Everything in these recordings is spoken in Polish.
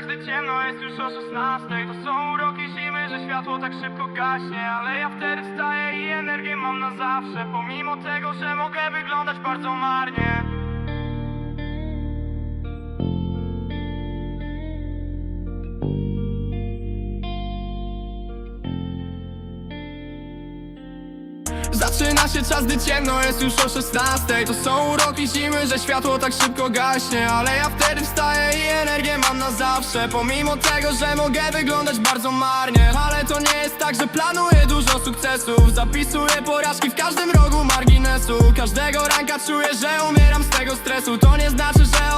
czas, gdy ciemno jest już o 16 To są uroki zimy, że światło tak szybko gaśnie Ale ja wtedy wstaję i energię mam na zawsze. Pomimo tego, że mogę wyglądać bardzo marnie Zaczyna się czas, gdy ciemno jest już o 16 To są uroki zimy, że światło tak szybko gaśnie Ale ja wtedy wstaję i energię mam na zawsze. Pomimo tego, że mogę wyglądać bardzo marnie Ale to nie jest tak, że planuję dużo sukcesów. Zapisuję porażki w każdym rogu marginesu. Każdego ranka czuję, że umieram z tego stresu. To nie znaczy, że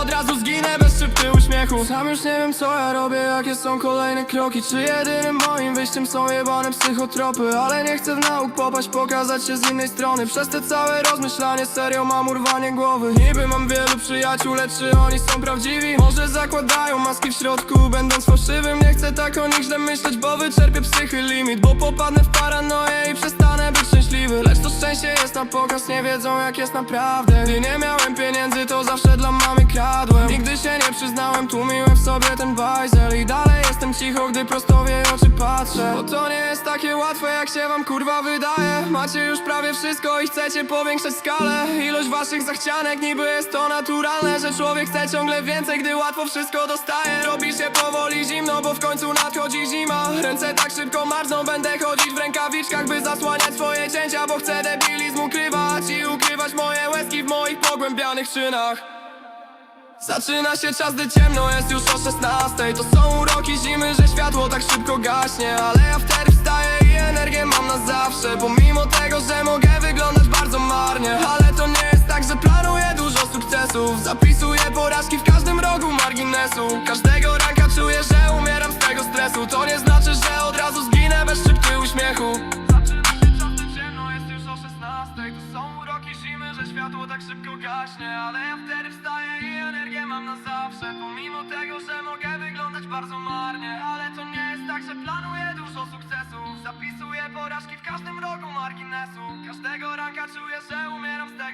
uśmiechu Sam już nie wiem co ja robię, jakie są kolejne kroki. Czy jedynym moim wyjściem są jebane psychotropy? Ale nie chcę w nauk popaść, pokazać się z innej strony. Przez te całe rozmyślanie serio mam urwanie głowy. Niby mam wielu przyjaciół, lecz czy oni są prawdziwi? Może zakładają maski w środku, będąc fałszywym. Nie chcę tak o nich źle myśleć, bo wyczerpię psychy limit. Bo popadnę w paranoję szczęście jest na pokaz, nie wiedzą jak jest naprawdę. Gdy nie miałem pieniędzy, to zawsze dla mamy kradłem. Nigdy się nie przyznałem, tłumiłem w sobie ten bajzel. I dalej jestem cicho, gdy prosto w jej oczy patrzę. Bo to nie jest takie łatwe, jak się wam kurwa wydaje. Macie już prawie wszystko i chcecie powiększać skalę. Ilość waszych zachcianek, niby jest to naturalne Że człowiek chce ciągle więcej, gdy łatwo wszystko dostaje. Robi się powoli zimno, bo w końcu nadchodzi zima. Ręce tak szybko marzną, będę chodzić w rękawiczkach By zasłaniać swoje cięcia, bo chcę debilizm ukrywać I ukrywać moje łezki w moich pogłębianych czynach Zaczyna się czas, gdy ciemno jest już o 16 To są uroki zimy, że światło tak szybko gaśnie Ale ja wtedy wstaję i energię mam na zawsze. Pomimo tego, że mogę wyglądać bardzo marnie Ale to nie jest tak, że planuję dużo sukcesów. Zapisuję porażki w każdym rogu marginesu. Każdego ranka czuję, że światło tak szybko gaśnie Ale ja wtedy wstaję i energię mam na zawsze. Pomimo tego, że mogę wyglądać bardzo marnie Ale to nie jest tak, że planuję dużo sukcesów. Zapisuję porażki w każdym rogu marginesu. Każdego ranka czuję, że umieram z tego